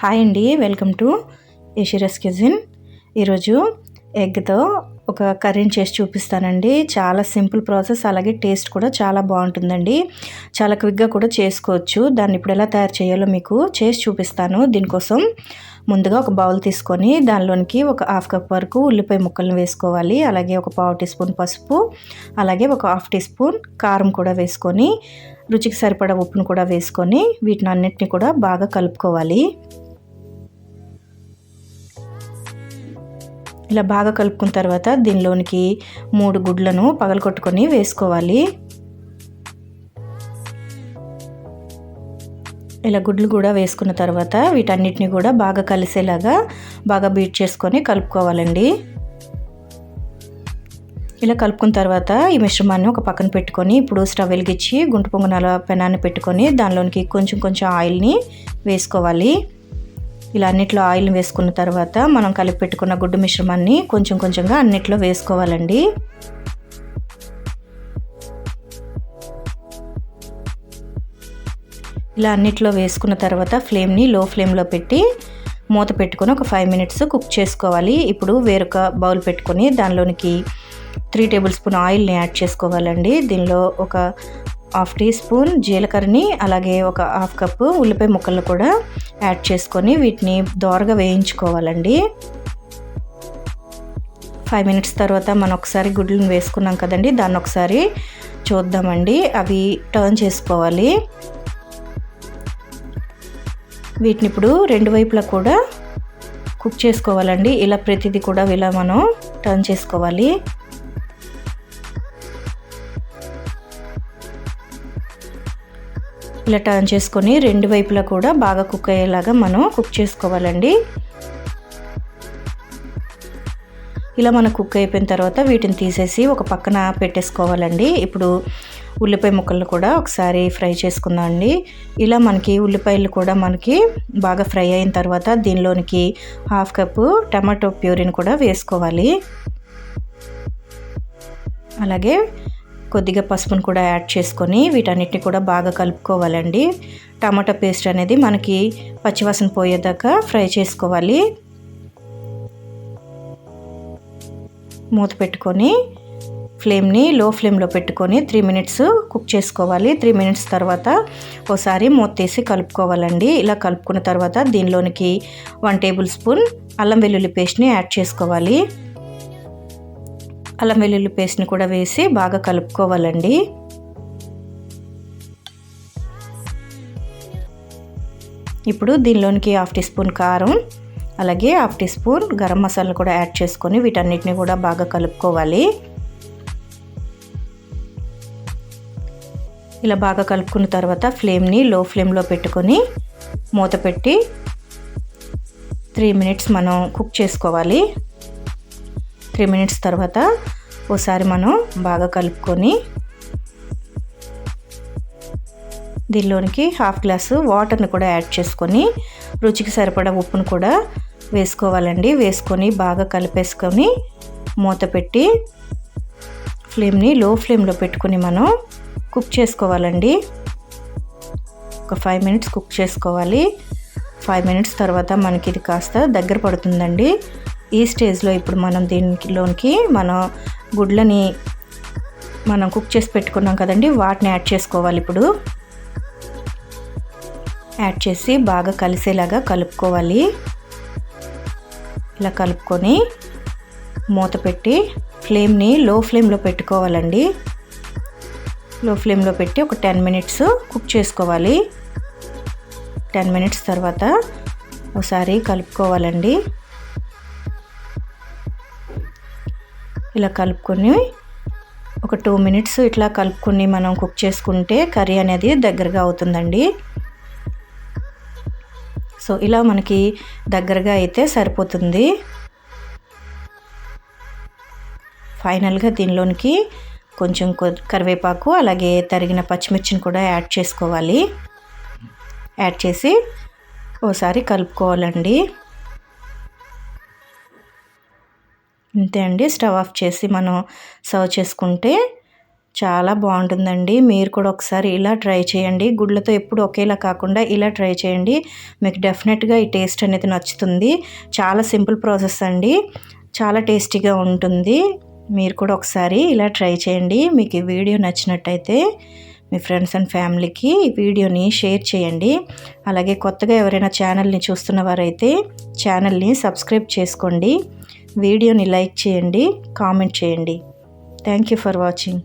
Hi అండి welcome to ఏషిరస్ కిజిన్ ఈరోజు ఎగ్తో ఒక కర్రీని చేసి చూపిస్తానండి. చాలా సింపుల్ ప్రాసెస్ అలాగే టేస్ట్ కూడా చాలా బాగుంటుందండి. చాలా క్విక్గా కూడా చేసుకోవచ్చు. దాన్ని ఇప్పుడు ఎలా తయారు చేయాలో మీకు చేసి చూపిస్తాను. దీనికోసం ముందుగా ఒక బౌల్ తీసుకొని దానిలోనికి ఒక హాఫ్ కప్ వరకు ఉల్లిపాయ ముక్కలను వేసుకోవాలి. అలాగే ఒక పావు టీ స్పూన్ పసుపు అలాగే ఒక హాఫ్ టీ స్పూన్ కారం కూడా వేసుకొని రుచికి సరిపడా ఉప్పును కూడా వేసుకొని వీటిని అన్నిటిని కూడా బాగా కలుపుకోవాలి. ఇలా బాగా కలుపుకున్న తర్వాత దీనిలోనికి మూడు గుడ్లను పగలగొట్టుకొని వేసుకోవాలి. ఇలా గుడ్లు కూడా వేసుకున్న తర్వాత వీటన్నిటిని కూడా బాగా కలిసేలాగా బాగా బీట్ చేసుకొని కలుపుకోవాలండి. ఇలా కలుపుకున్న తర్వాత ఈ మిశ్రమాన్ని ఒక పక్కన పెట్టుకొని ఇప్పుడు స్టవ్ వెలిగించి గుంటు పొంగనాల పెనాన్ని పెట్టుకొని దానిలోనికి కొంచెం కొంచెం ఆయిల్ని వేసుకోవాలి. ఇలా అన్నిట్లో ఆయిల్ వేసుకున్న తర్వాత మనం కలిపి పెట్టుకున్న గుడ్డు మిశ్రమాన్ని కొంచెం కొంచెంగా అన్నిట్లో వేసుకోవాలండి. ఇలా అన్నిట్లో వేసుకున్న తర్వాత ఫ్లేమ్ని లో ఫ్లేమ్లో పెట్టి మూత పెట్టుకొని ఒక ఫైవ్ మినిట్స్ కుక్ చేసుకోవాలి. ఇప్పుడు వేరొక బౌల్ పెట్టుకొని దానిలోనికి త్రీ టేబుల్ స్పూన్ ఆయిల్ని యాడ్ చేసుకోవాలండి. దీనిలో ఒక హాఫ్ టీ స్పూన్ జీలకర్రని అలాగే ఒక హాఫ్ కప్పు ఉల్లిపాయ ముక్కలు కూడా యాడ్ చేసుకొని వీటిని దోరగా వేయించుకోవాలండి. ఫైవ్ మినిట్స్ తర్వాత మనం ఒకసారి గుడ్లను వేసుకున్నాం కదండి దాన్ని ఒకసారి చూద్దామండి. అవి టర్న్ చేసుకోవాలి. వీటిని ఇప్పుడు రెండు వైపులా కూడా కుక్ చేసుకోవాలండి. ఇలా ప్రతిదీ కూడా ఇలా మనం టర్న్ చేసుకోవాలి. ఇలా టర్న్ చేసుకొని రెండు వైపులా కూడా బాగా కుక్ అయ్యేలాగా మనం కుక్ చేసుకోవాలండి. ఇలా మనం కుక్ అయిపోయిన తర్వాత వీటిని తీసేసి ఒక పక్కన పెట్టేసుకోవాలండి. ఇప్పుడు ఉల్లిపాయ ముక్కలను కూడా ఒకసారి ఫ్రై చేసుకుందాం అండి. ఇలా మనకి ఉల్లిపాయలు కూడా మనకి బాగా ఫ్రై అయిన తర్వాత దీనిలోనికి హాఫ్ కప్పు టమాటో ప్యూరిని కూడా వేసుకోవాలి. అలాగే కొద్దిగా పసుపును కూడా యాడ్ చేసుకొని వీటన్నిటిని కూడా బాగా కలుపుకోవాలండి. టమాటా పేస్ట్ అనేది మనకి పచ్చివాసన పోయేదాకా ఫ్రై చేసుకోవాలి. మూత పెట్టుకొని ఫ్లేమ్ని లో ఫ్లేమ్లో పెట్టుకొని త్రీ మినిట్స్ కుక్ చేసుకోవాలి. త్రీ మినిట్స్ తర్వాత ఒకసారి మూత తీసి కలుపుకోవాలండి. ఇలా కలుపుకున్న తర్వాత దీనిలోనికి వన్ టేబుల్ స్పూన్ అల్లం వెల్లుల్లి పేస్ట్ని యాడ్ చేసుకోవాలి. అల్లం వెల్లుల్లి పేస్ట్ని కూడా వేసి బాగా కలుపుకోవాలండి. ఇప్పుడు దీనిలోనికి హాఫ్ టీ స్పూన్ కారం అలాగే half teaspoon garam masala కూడా యాడ్ చేసుకొని వీటన్నిటిని కూడా బాగా కలుపుకోవాలి. ఇలా బాగా కలుపుకున్న తర్వాత ఫ్లేమ్ని లో ఫ్లేమ్లో పెట్టుకొని మూత పెట్టి త్రీ మినిట్స్ మనం కుక్ చేసుకోవాలి. త్రీ మినిట్స్ తర్వాత ఒకసారి మనం బాగా కలుపుకొని దీనిలోనికి హాఫ్ గ్లాసు వాటర్ని కూడా యాడ్ చేసుకొని రుచికి సరిపడా ఉప్పును కూడా వేసుకోవాలండి. వేసుకొని బాగా కలిపేసుకొని మూత పెట్టి ఫ్లేమ్ని లో ఫ్లేమ్లో పెట్టుకొని మనం కుక్ చేసుకోవాలండి. ఒక ఫైవ్ మినిట్స్ కుక్ చేసుకోవాలి. ఫైవ్ మినిట్స్ తర్వాత మనకి ఇది కాస్త దగ్గర పడుతుందండి. ఈ స్టేజ్లో ఇప్పుడు మనం దీనిలోనికి మనం గుడ్లని మనం కుక్ చేసి పెట్టుకున్నాం కదండి వాటిని యాడ్ చేసుకోవాలి ఇప్పుడు. యాడ్ చేసి బాగా కలిసేలాగా కలుపుకోవాలి. ఇలా కలుపుకొని మూత పెట్టి ఫ్లేమ్ని లో ఫ్లేమ్లో పెట్టుకోవాలండి. లో ఫ్లేమ్లో పెట్టి ఒక టెన్ మినిట్స్ కుక్ చేసుకోవాలి. టెన్ మినిట్స్ తర్వాత ఒకసారి కలుపుకోవాలండి. ఇలా కలుపుకొని ఒక టూ మినిట్స్ ఇట్లా కలుపుకొని మనం కుక్ చేసుకుంటే కర్రీ అనేది దగ్గరగా అవుతుందండి. సో ఇలా మనకి దగ్గరగా అయితే సరిపోతుంది. ఫైనల్గా దీనిలోనికి కొంచెం కరివేపాకు అలాగే తరిగిన పచ్చిమిర్చిని కూడా యాడ్ చేసుకోవాలి. యాడ్ చేసి ఓసారి కలుపుకోవాలండి. అంతే అండి. స్టవ్ ఆఫ్ చేసి మనం సర్వ్ చేసుకుంటే చాలా బాగుంటుందండి. మీరు కూడా ఒకసారి ఇలా ట్రై చేయండి. గుడ్లతో ఎప్పుడు ఒకేలా కాకుండా ఇలా ట్రై చేయండి. మీకు డెఫినెట్గా ఈ టేస్ట్ అనేది నచ్చుతుంది. చాలా సింపుల్ ప్రాసెస్ అండి. చాలా టేస్టీగా ఉంటుంది. మీరు కూడా ఒకసారి ఇలా ట్రై చేయండి. మీకు ఈ వీడియో నచ్చినట్టయితే మీ ఫ్రెండ్స్ అండ్ ఫ్యామిలీకి ఈ వీడియోని షేర్ చేయండి. అలాగే కొత్తగా ఎవరైనా ఛానల్ని చూస్తున్న వారైతే ఛానల్ని సబ్స్క్రైబ్ చేసుకోండి. వీడియోని లైక్ చేయండి కామెంట్ చేయండి. Thank you for watching